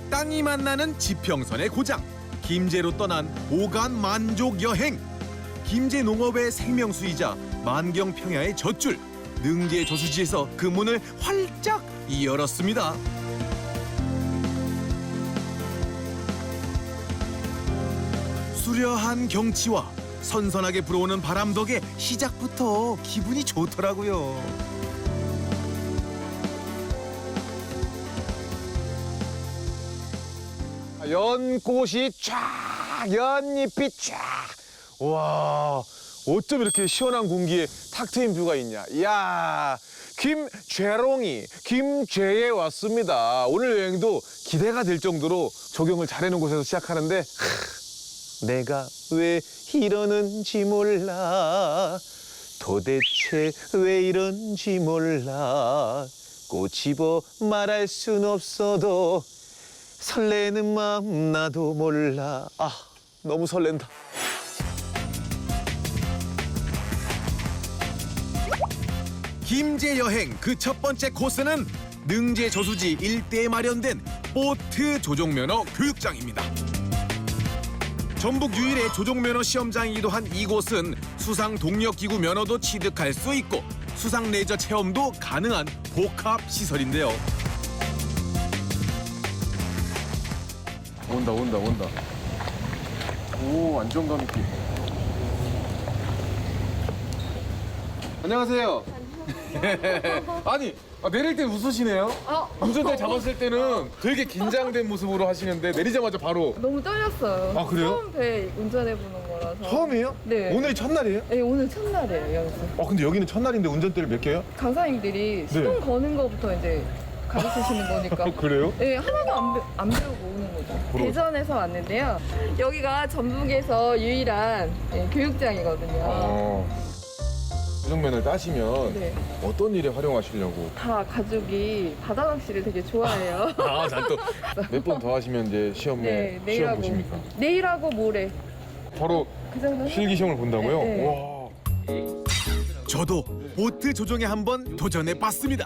땅이 만나는 지평선의 고장 김제로 떠난 오간 만족 여행 김제 농업의 생명수이자 만경 평야의 젖줄 능제 저수지에서 그 문을 활짝 열었습니다. 수려한 경치와 선선하게 불어오는 바람 덕에 시작부터 기분이 좋더라고요. 연꽃이 쫙, 연잎이 쫙. 와, 어쩜 이렇게 시원한 공기에 탁 트인 뷰가 있냐. 이야, 김죄롱이, 김죄에 왔습니다. 오늘 여행도 기대가 될 정도로 조경을 잘해놓은 곳에서 시작하는데, 하, 내가 왜 이러는지 몰라. 도대체 왜 이런지 몰라. 꼬집어 말할 순 없어도 설레는 마음 나도 몰라. 아, 너무 설렌다. 김제 여행 그 첫 번째 코스는 능제 저수지 일대에 마련된 보트 조종면허 교육장입니다. 전북 유일의 조종면허 시험장이기도 한 이곳은 수상 동력기구 면허도 취득할 수 있고 수상 레저 체험도 가능한 복합 시설인데요. 온다, 온다, 온다. 오, 안정감 있게. 안녕하세요. 아니, 아, 내릴 때 웃으시네요. 어, 운전대 잡았을 때는 되게 긴장된 모습으로 하시는데 내리자마자 바로 너무 떨렸어요. 아, 그래요? 처음 배 운전해보는 거라서. 처음이에요? 네. 오늘이 첫날이에요? 네, 오늘 첫날이에요, 연습. 아 근데 여기는 첫날인데 운전대를 몇 개요? 강사님들이 시동 거는 거부터 이제 가르치시는 거니까. 어, 그래요? 네, 하나도 안, 배, 안 배우고 오는 거죠. 대전에서 왔는데요. 여기가 전북에서 유일한 예, 교육장이거든요. 어. 조정면을 따시면 네. 어떤 일에 활용하시려고? 다 가족이 바다 낚시를 되게 좋아해요. 아, 난또몇 번 더 하시면 이제 시험에 네, 시험 내일하고. 보십니까? 내일하고 모레. 바로 그 정도. 실기 시험을 본다고요? 네, 네. 와. 저도 보트 조종에 한번 도전해 봤습니다.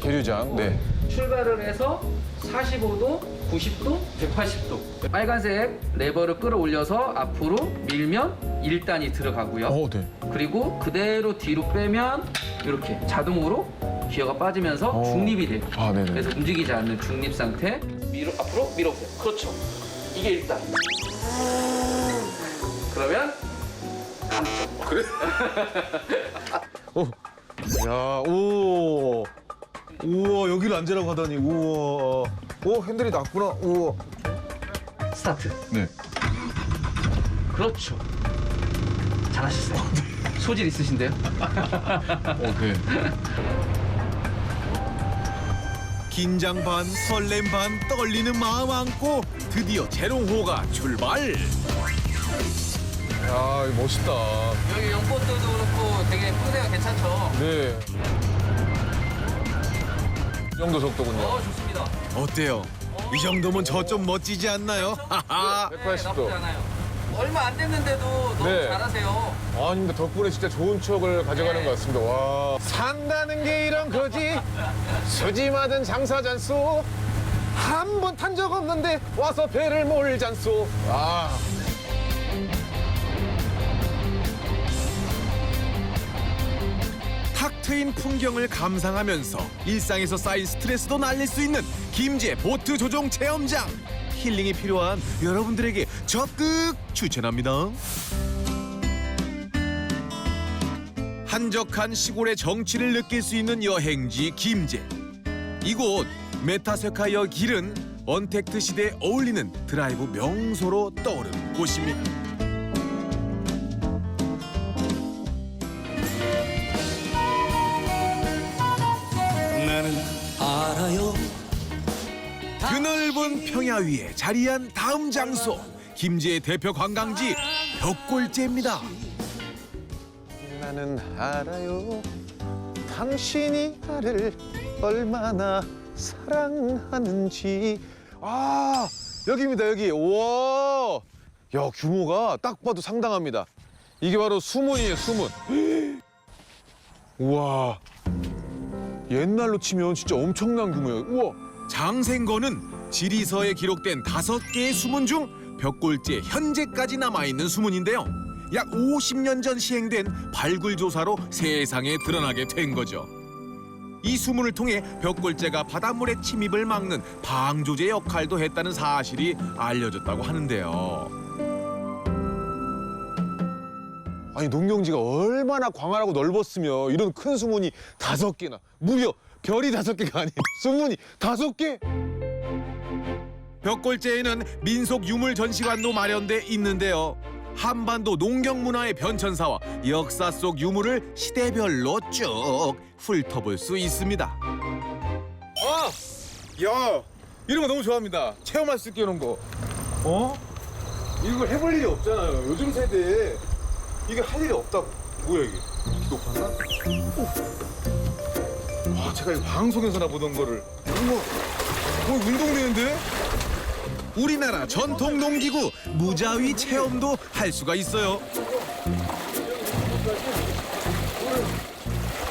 계류장. 네. 출발을 해서 45도, 90도, 180도. 빨간색 레버를 끌어올려서 앞으로 밀면 1단이 들어가고요. 어, 네. 그리고 그대로 뒤로 빼면 이렇게 자동으로 기어가 빠지면서 어. 중립이 돼요. 아, 네네. 그래서 움직이지 않는 중립 상태. 밀어 앞으로 밀어보세요. 그렇죠. 이게 1단. 그러면 어. 야, 오. 우와, 여기를 앉으라고 하다니. 우와. 오, 핸들이 낮구나. 우와. 스타트. 네. 그렇죠. 잘하셨어요. 소질 있으신데요? 어, 네. 긴장 반, 설렘 반, 떨리는 마음 안고 드디어 재롱호가 출발. 야, 이거 멋있다. 여기 연꽃들도 그렇고 되게 풍세가 괜찮죠? 네. 이 정도 속도군요. 어, 좋습니다. 어때요? 이 정도면 저 좀 멋지지 않나요? 하하. 180도. 나쁘지 않아요. 얼마 안 됐는데도 너무 네. 잘하세요. 아니 근데 덕분에 진짜 좋은 추억을 가져가는 것 같습니다. 와. 산다는 게 이런 거지. 수지마든 장사잔소. 한 번 탄 적 없는데 와서 배를 몰잔소. 아. 트인 풍경을 감상하면서 일상에서 쌓인 스트레스도 날릴 수 있는 김제 보트 조종 체험장. 힐링이 필요한 여러분들에게 적극 추천합니다. 한적한 시골의 정취를 느낄 수 있는 여행지 김제. 이곳 메타세카이어 길은 언택트 시대에 어울리는 드라이브 명소로 떠오르는 곳입니다. 평야 위에 자리한 다음 장소 김제의 대표 관광지 벽골제입니다. 나는 알아요. 당신이 나를 얼마나 사랑하는지. 아, 여기입니다, 여기. 와. 야, 규모가 딱 봐도 상당합니다. 이게 바로 수문이에요, 수문. 우와. 옛날로 치면 진짜 엄청난 규모예요. 우와. 장생거는 지리서에 기록된 다섯 개의 수문 중 벽골제 현재까지 남아있는 수문인데요. 약 50년 전 시행된 발굴 조사로 세상에 드러나게 된 거죠. 이 수문을 통해 벽골제가 바닷물의 침입을 막는 방조제 역할도 했다는 사실이 알려졌다고 하는데요. 아니 농경지가 얼마나 광활하고 넓었으면 이런 큰 수문이 다섯 개나 무려 별이 다섯 개가 아니에요 수문이 다섯 개 벽골제에는 민속 유물 전시관도 마련돼 있는데요. 한반도 농경 문화의 변천사와 역사 속 유물을 시대별로 쭉 훑어볼 수 있습니다. 아! 야 이런 거 너무 좋아합니다 체험할 수 있게 이런 거 어? 이걸 해볼 일이 없잖아요 요즘 세대에 이게 할 일이 없다고 뭐야 이게 기독한가? 와 제가 이 방송에서나 보던 거를 어머 어 운동되는데? 우리나라 전통 농기구 무자위 체험도 할 수가 있어요.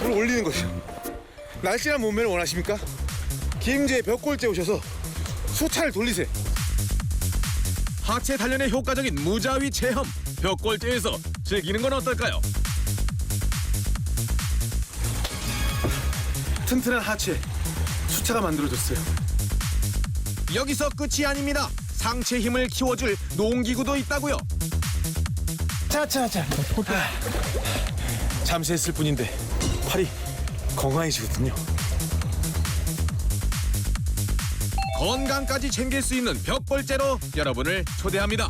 오늘 올리는 거죠 날씬한 몸매를 원하십니까? 김제 벽골제 오셔서 수차를 돌리세요 하체 단련에 효과적인 무자위 체험 벽골제에서 즐기는 건 어떨까요? 튼튼한 하체 수차가 만들어졌어요 여기서 끝이 아닙니다. 상체 힘을 키워줄 농기구도 있다고요. 자자자 잠시 했을 뿐인데 팔이 건강해지거든요 건강까지 챙길 수 있는 벽골제로 여러분을 초대합니다.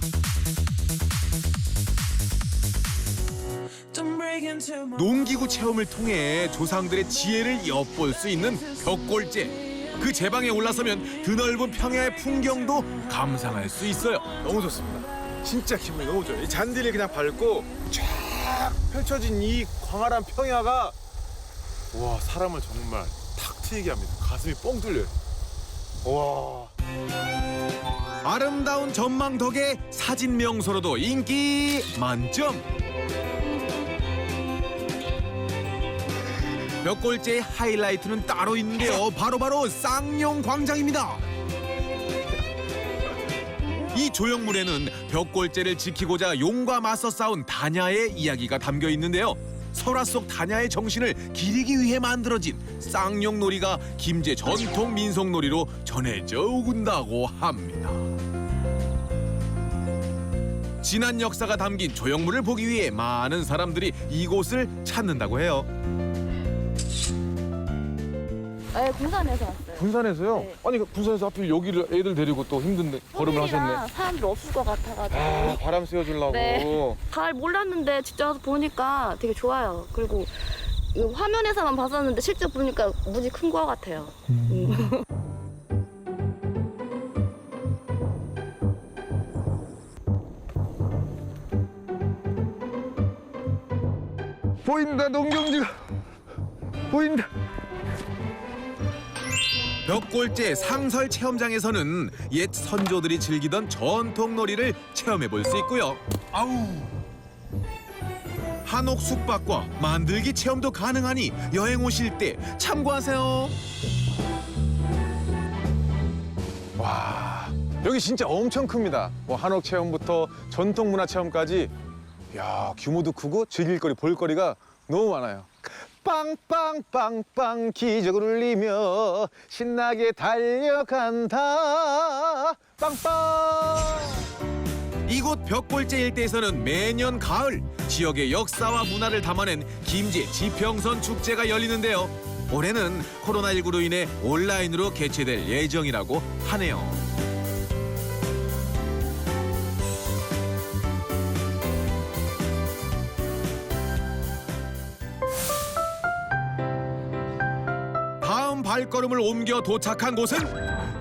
농기구 체험을 통해 조상들의 지혜를 엿볼 수 있는 벽골제. 그 제방에 올라서면 드넓은 평야의 풍경도 감상할 수 있어요. 너무 좋습니다. 진짜 기분이 너무 좋아요. 이 잔디를 그냥 밟고 쫙 펼쳐진 이 광활한 평야가 와 사람을 정말 탁 트이게 합니다. 가슴이 뻥 뚫려요. 와. 아름다운 전망 덕에 사진 명소로도 인기 만점. 벽골제의 하이라이트는 따로 있는데요. 바로 바로 쌍용 광장입니다. 이 조형물에는 벽골제를 지키고자 용과 맞서 싸운 다냐의 이야기가 담겨 있는데요. 설화 속 다냐의 정신을 기리기 위해 만들어진 쌍용놀이가 김제 전통 민속놀이로 전해져 오군다고 합니다. 지난 역사가 담긴 조형물을 보기 위해 많은 사람들이 이곳을 찾는다고 해요. 네, 군산에서 왔어요. 군산에서요? 네. 아니 그 군산에서 하필 여기를 애들 데리고 또 힘든데 걸음을 하셨네 사람들 없을 것 같아가지고. 아 바람 쐬어주려고 네. 잘 몰랐는데 직접 와서 보니까 되게 좋아요. 그리고 이거 화면에서만 봤었는데 실제 보니까 무지 큰 거 같아요. 음. 보인다 농경지가 보인다 벽골제 상설 체험장에서는 옛 선조들이 즐기던 전통 놀이를 체험해 볼 수 있고요. 아우. 한옥 숙박과 만들기 체험도 가능하니 여행 오실 때 참고하세요. 와 여기 진짜 엄청 큽니다 뭐 한옥 체험부터 전통 문화 체험까지 야 규모도 크고 즐길 거리 볼 거리가 너무 많아요 빵빵빵빵 기적을 울리며 신나게 달려간다 빵빵 이곳 벽골제 일대에서는 매년 가을 지역의 역사와 문화를 담아낸 김제 지평선 축제가 열리는데요. 올해는 코로나19로 인해 온라인으로 개최될 예정이라고 하네요. 발걸음을 옮겨 도착한 곳은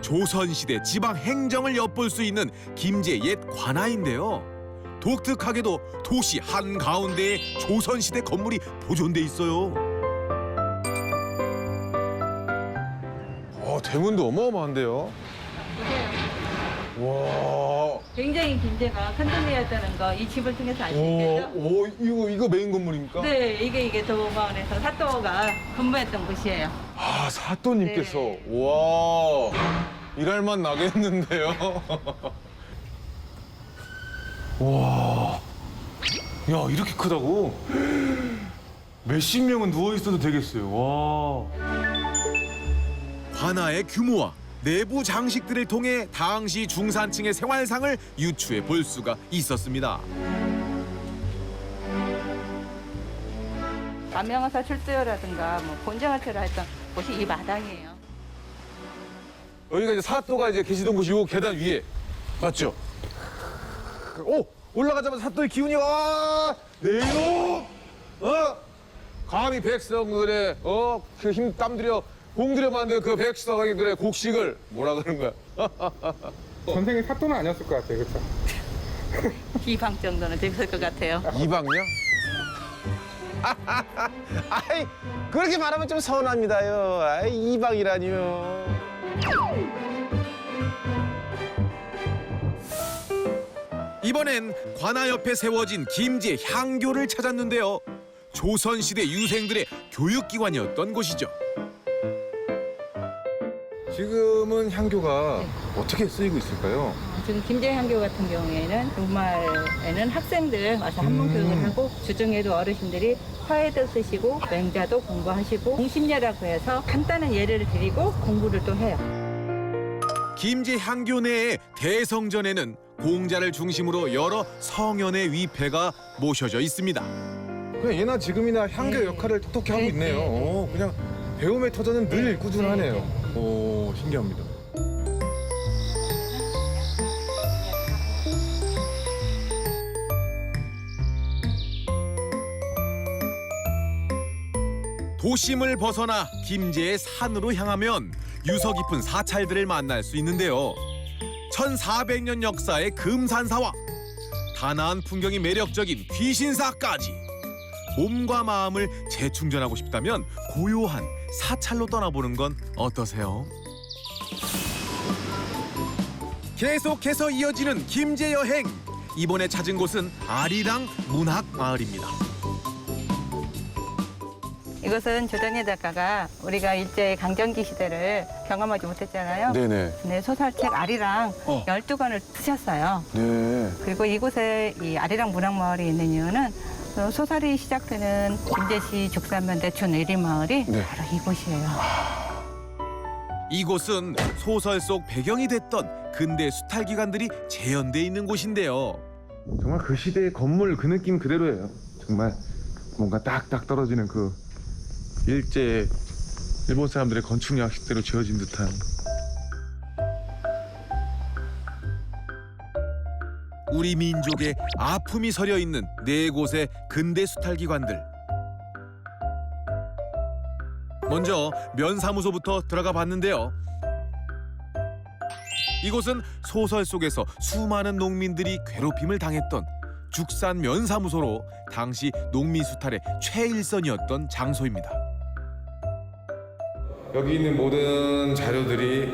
조선시대 지방 행정을 엿볼 수 있는 김제 옛 관아인데요. 독특하게도 도시 한가운데에 조선시대 건물이 보존돼 있어요. 어 대문도 어마어마한데요 와 굉장히 김제가 큰 동네였다는 거 이 집을 통해서 아시겠죠? 오, 오 이거 이거 메인 건물입니까? 네, 이게 이게 도마을에서 사또가 근무했던 곳이에요. 아 사또님께서 네. 와 일할 맛 나겠는데요. 와, 야 이렇게 크다고? 몇십 명은 누워 있어도 되겠어요. 와. 관아의 규모와 내부 장식들을 통해 당시 중산층의 생활상을 유추해 볼 수가 있었습니다. 남양화사 출두요라든가 뭐 본정화체를 했던 곳이 이 마당이에요. 여기가 이제 사또가 이제 계시던 곳이 요 계단 위에 맞죠? 오 올라가자마자 사또의 기운이 와 내요 어 감히 백성들의 어그 힘 땀 들여 공들여 만든 그 백성들의 곡식을 뭐라 그러는 거야? 전생에 사또는 아니었을 것 같아요, 그렇죠? 비방 정도는 됐을 것 같아요. 이방이요? 아이 그렇게 말하면 좀 서운합니다요. 아이 이방이라니요. 이번엔 관아 옆에 세워진 김제 향교를 찾았는데요. 조선시대 유생들의 교육기관이었던 곳이죠. 지금은 향교가 어떻게 쓰이고 있을까요? 지금 김제 향교 같은 경우에는 주말에는 학생들 와서 한문 교육을 하고 주중에도 어르신들이 화해도 쓰시고 맹자도 공부하시고 공심례라고 해서 간단한 예를 드리고 공부를 또 해요. 김제 향교 내의 대성전에는 공자를 중심으로 여러 성현의 위패가 모셔져 있습니다. 그냥 예나 지금이나 향교 네. 역할을 톡톡히 하고 네, 있네요. 네, 네. 오, 그냥 배움의 터전은 늘 꾸준하네요. 네, 오 신기합니다. 도심을 벗어나 김제의 산으로 향하면 유서 깊은 사찰들을 만날 수 있는데요. 1400년 역사의 금산사와 단아한 풍경이 매력적인 귀신사까지 몸과 마음을 재충전하고 싶다면 고요한 사찰로 떠나보는 건 어떠세요? 계속해서 이어지는 김제 여행 이번에 찾은 곳은 아리랑 문학 마을입니다. 이것은 조정혜 작가가 우리가 일제 강점기 시대를 경험하지 못했잖아요. 네네. 네, 소설책 아리랑 어. 12권을 쓰셨어요. 네. 그리고 이곳에 이 아리랑 문학마을이 있는 이유는 어, 소설이 시작되는 김제시 죽산면 대촌 내리마을이 네. 바로 이곳이에요. 이곳은 소설 속 배경이 됐던 근대 수탈 기관들이 재현돼 있는 곳인데요. 정말 그 시대의 건물 그 느낌 그대로예요. 정말 뭔가 딱딱 떨어지는 그 일제 일본 사람들의 건축 양식대로 지어진 듯한 우리 민족의 아픔이 서려 있는 네 곳의 근대 수탈 기관들. 먼저 면사무소부터 들어가 봤는데요. 이곳은 소설 속에서 수많은 농민들이 괴롭힘을 당했던 죽산 면사무소로 당시 농민 수탈의 최일선이었던 장소입니다. 여기 있는 모든 자료들이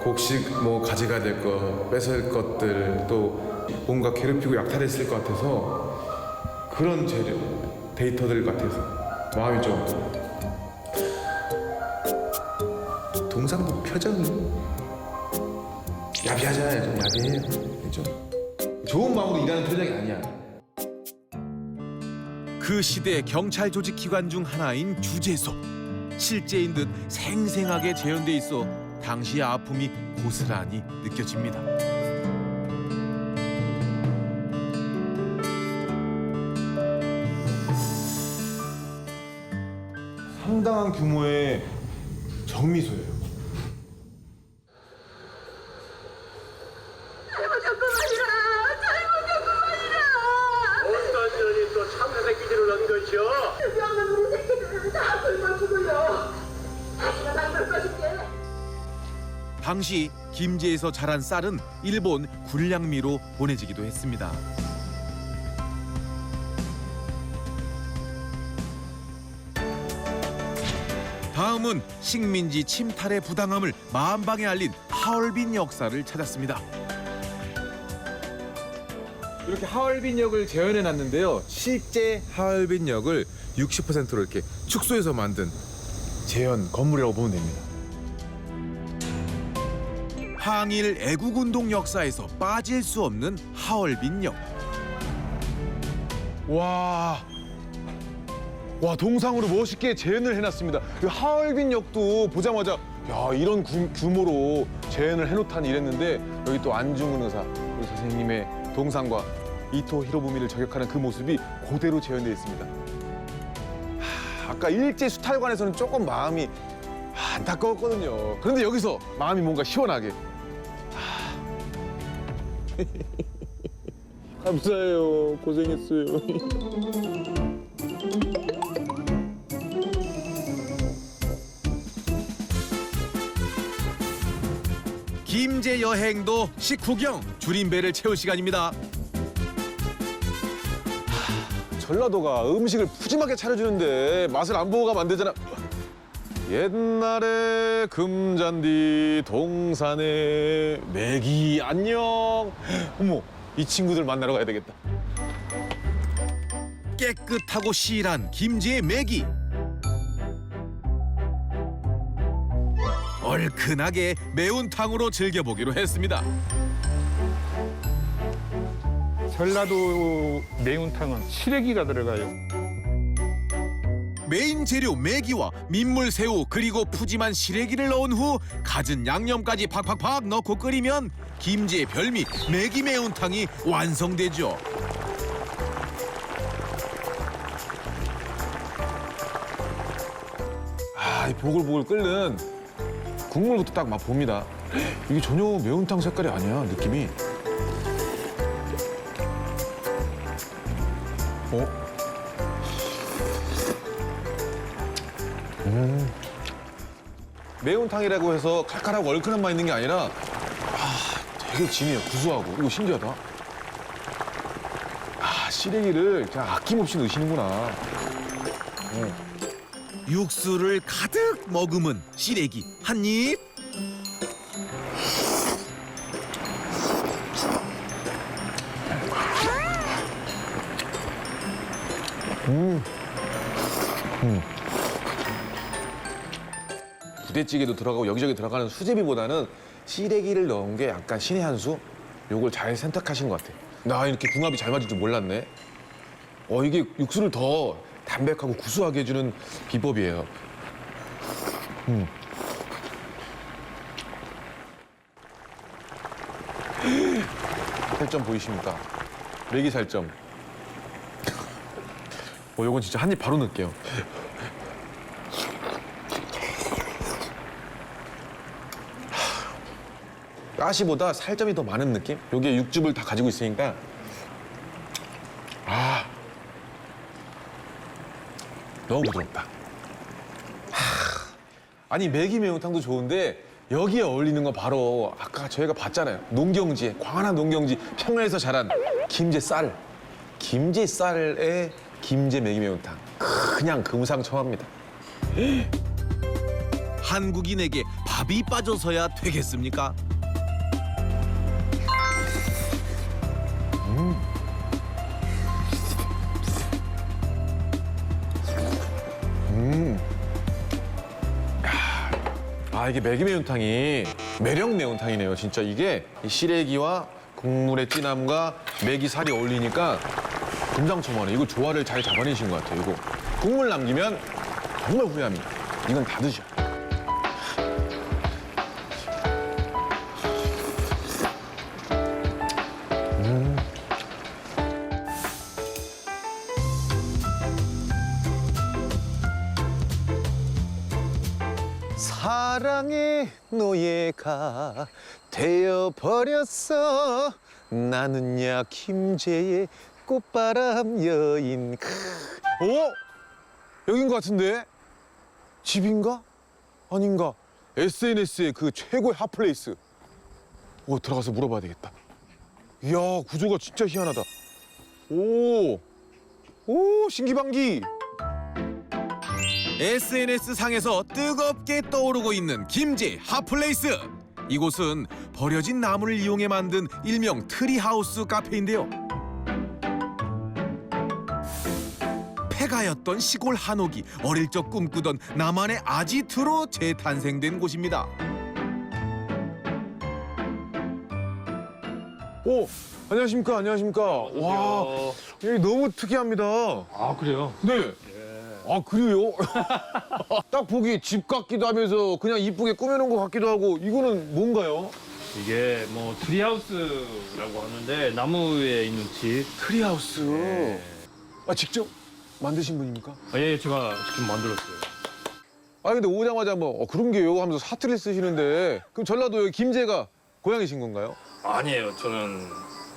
곡식 뭐 가져가야 될 거, 뺏을 것들 또 뭔가 괴롭히고 약탈했을 것 같아서 그런 재료, 데이터들 같아서 마음이 좀 동상도 표정이 야비하잖아요, 좀 야비해요, 좀 좋은 마음으로 일하는 표정이 아니야. 그 시대 경찰 조직 기관 중 하나인 주재소. 실제인 듯 생생하게 재현돼 있어 당시의 아픔이 고스란히 느껴집니다. 상당한 규모의 정미소예요. 어떤 년이 또 참새 새끼들을 넣은 것이오? 명은 우리 새끼들은 다 굶어 죽어요. 다시는 안 볼 것인데. 당시 김제에서 자란 쌀은 일본 굴량미로 보내지기도 했습니다. 다음은 식민지 침탈의 부당함을 만방에 알린 하얼빈 역사를 찾았습니다. 이렇게 하얼빈역을 재현해 놨는데요. 실제 하얼빈역을 60%로 이렇게 축소해서 만든 재현 건물이라고 보면 됩니다. 항일 애국운동 역사에서 빠질 수 없는 하얼빈역. 와. 와 동상으로 멋있게 재현을 해놨습니다. 이 하얼빈 역도 보자마자 야 이런 구- 규모로 재현을 해놓다니 이랬는데 여기 또 안중근 의사 우리 선생님의 동상과 이토 히로부미를 저격하는 그 모습이 그대로 재현되어 있습니다. 하, 아까 일제 수탈관에서는 조금 마음이 안타까웠거든요. 그런데 여기서 마음이 뭔가 시원하게. 하. 감사해요. 고생했어요. 김제 여행도 식후경 줄인 배를 채울 시간입니다. 전라도가 음식을 푸짐하게 차려주는데 맛을 안 보고 가면 안 되잖아. 옛날에 금잔디 동산에 매기 안녕. 어머 이 친구들 만나러 가야 되겠다. 깨끗하고 실한 김제의 메기. 얼큰하게 매운탕으로 즐겨보기로 했습니다. 전라도 매운탕은 시래기가 들어가요. 메인 재료 메기와 민물 새우 그리고 푸짐한 시래기를 넣은 후 갖은 양념까지 팍팍팍 넣고 끓이면 김제의 별미 메기 매운탕이 완성되죠. 아, 이 보글보글 끓는 국물부터 딱 맛 봅니다. 이게 전혀 매운탕 색깔이 아니야, 느낌이. 어? 음. 매운탕이라고 해서 칼칼하고 얼큰한 맛 있는 게 아니라 아, 되게 진해요. 구수하고. 이거 신기하다. 아, 시래기를 그냥 아낌없이 넣으시는구나. 육수를 가득 머금은 시래기 한 입. 부대찌개도 들어가고 여기저기 들어가는 수제비보다는 시래기를 넣은 게 약간 신의 한 수? 요걸 잘 선택하신 것 같아. 나 이렇게 궁합이 잘 맞을 줄 몰랐네. 어, 이게 육수를 더 담백하고 구수하게 해주는 비법이에요. 음. 살점 보이십니까? 메기 살점. 어, 요건 진짜 한 입 바로 넣을게요. 가시보다 살점이 더 많은 느낌? 여기에 육즙을 다 가지고 있으니까 너무 부드럽다. 하, 아니 매기 매운탕도 좋은데 여기에 어울리는 건 바로 아까 저희가 봤잖아요. 농경지, 광안한 농경지 평야에서 자란 김제 쌀. 김제 쌀에 김제 매기 매운탕. 그냥 금상첨화입니다. 한국인에게 밥이 빠져서야 되겠습니까? 아 이게 매기 매운탕이 매력 매운탕이네요. 진짜 이게 이 시래기와 국물의 진함과 매기 살이 어울리니까 금상첨화네. 이거 조화를 잘 잡아내신 것 같아요. 이거 국물 남기면 정말 후회합니다. 이건 다 드셔. 노예가 되어버렸어 나는야 김제의 꽃바람 여인 크. 어? 여긴 것 같은데? 집인가? 아닌가? SNS의 그 최고의 핫플레이스 오 들어가서 물어봐야 되겠다 이야 구조가 진짜 희한하다 오, 오 신기방기 SNS 상에서 뜨겁게 떠오르고 있는 김제 핫플레이스. 이곳은 버려진 나무를 이용해 만든 일명 트리하우스 카페인데요. 폐가였던 시골 한옥이 어릴 적 꿈꾸던 나만의 아지트로 재탄생된 곳입니다. 오, 안녕하십니까, 안녕하십니까. 와, 여기 너무 특이합니다. 아 그래요? 네. 아, 그래요? 딱 보기 집 같기도 하면서 그냥 이쁘게 꾸며놓은 것 같기도 하고, 이거는 뭔가요? 이게 뭐 트리하우스라고 하는데 나무에 있는 집. 트리하우스. 아, 직접 만드신 분입니까? 아, 예, 제가 직접 만들었어요. 아, 근데 오자마자 뭐, 어, 그런 게요 하면서 사투리 쓰시는데, 그럼 전라도의 김제가 고향이신 건가요? 아니에요, 저는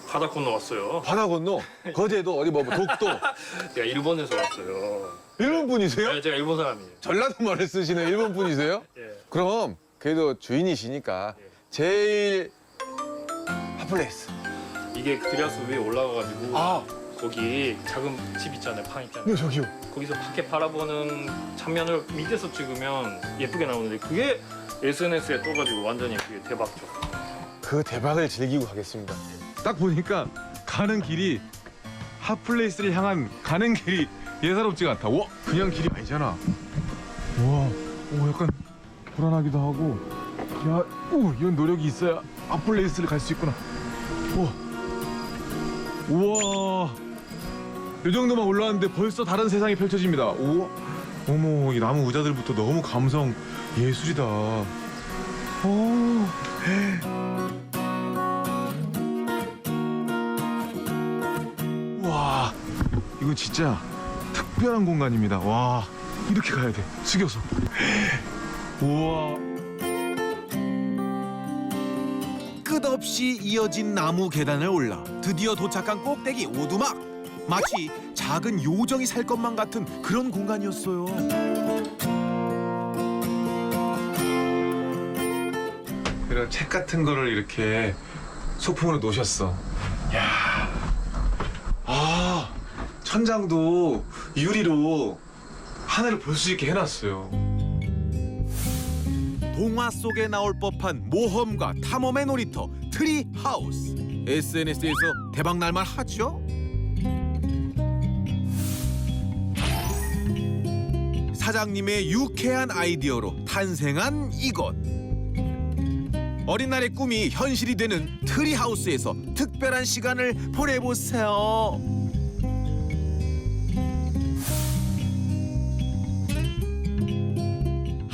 바다 건너 왔어요. 바다 건너, 거제도, 어디 뭐, 뭐 독도. 제가 일본에서 왔어요. 일본 분이세요? 네, 제가 일본 사람이에요. 전라도 말을 쓰시는 일본 분이세요? 예. 그럼 그래도 주인이시니까 제일 핫플레이스. 이게 그 트리하우스 위에 올라가가지고 아, 거기 작은 집 있잖아요, 방 있잖아요. 네 저기요. 거기서 밖에 바라보는 장면을 밑에서 찍으면 예쁘게 나오는데 그게 SNS에 떠가지고 완전히 그게 대박죠. 그 대박을 즐기고 가겠습니다. 딱 보니까 가는 길이 핫플레이스를 향한 가는 길이 예사롭지가 않다. 와, 그냥 길이 아니잖아. 와, 오, 약간 불안하기도 하고. 야, 오, 이런 노력이 있어야 핫플레이스를 갈 수 있구나. 우와, 우와. 이 정도만 올라왔는데 벌써 다른 세상이 펼쳐집니다. 우와, 어머, 이 나무 의자들부터 너무 감성 예술이다. 오. 이거 진짜 특별한 공간입니다. 와 이렇게 가야 돼. 숙여서. 우와. 끝없이 이어진 나무 계단을 올라 드디어 도착한 꼭대기 오두막. 마치 작은 요정이 살 것만 같은 그런 공간이었어요. 이런 책 같은 거를 이렇게 소품으로 놓으셨어. 야, 아 천장도 유리로 하늘을 볼 수 있게 해놨어요. 동화 속에 나올 법한 모험과 탐험의 놀이터 트리 하우스. SNS에서 대박 날만 하죠? 사장님의 유쾌한 아이디어로 탄생한 이곳 어린 날의 꿈이 현실이 되는 트리 하우스에서 특별한 시간을 보내보세요.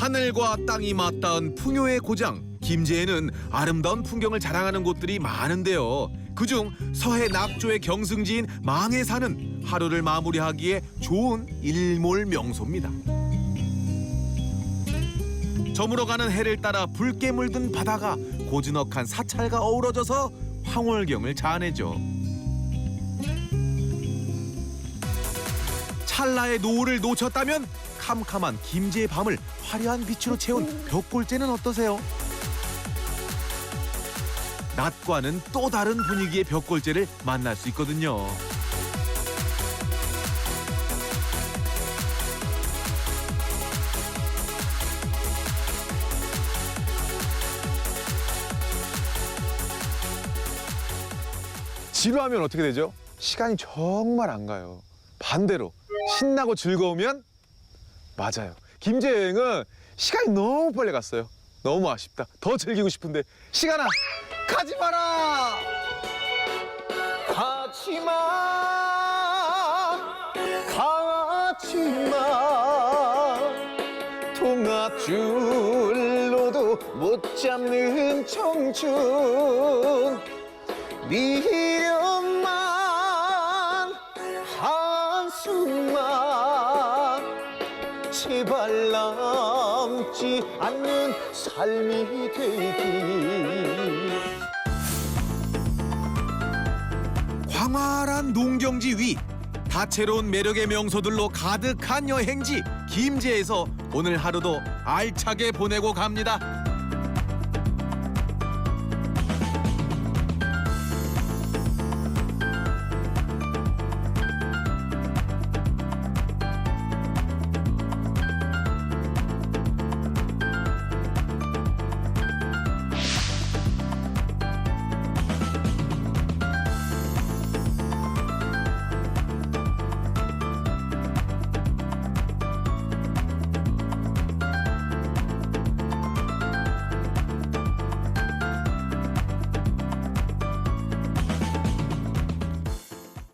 하늘과 땅이 맞닿은 풍요의 고장 김제에는 아름다운 풍경을 자랑하는 곳들이 많은데요. 그중 서해 낙조의 경승지인 망해산은 하루를 마무리하기에 좋은 일몰 명소입니다. 저물어가는 해를 따라 붉게 물든 바다가 고즈넉한 사찰과 어우러져서 황홀경을 자아내죠. 찰나의 노을을 놓쳤다면 캄캄한 김제의 밤을 화려한 빛으로 채운 벽골제는 어떠세요? 낮과는 또 다른 분위기의 벽골제를 만날 수 있거든요. 지루하면 어떻게 되죠? 시간이 정말 안 가요. 반대로 신나고 즐거우면 맞아요. 김제 여행은 시간이 너무 빨리 갔어요. 너무 아쉽다. 더 즐기고 싶은데 시간아 가지 마라. 가지 마. 가지 마. 동아줄로도 못 잡는 청춘. 미련 않는 삶이 되기 광활한 농경지 위 다채로운 매력의 명소들로 가득한 여행지 김제에서 오늘 하루도 알차게 보내고 갑니다.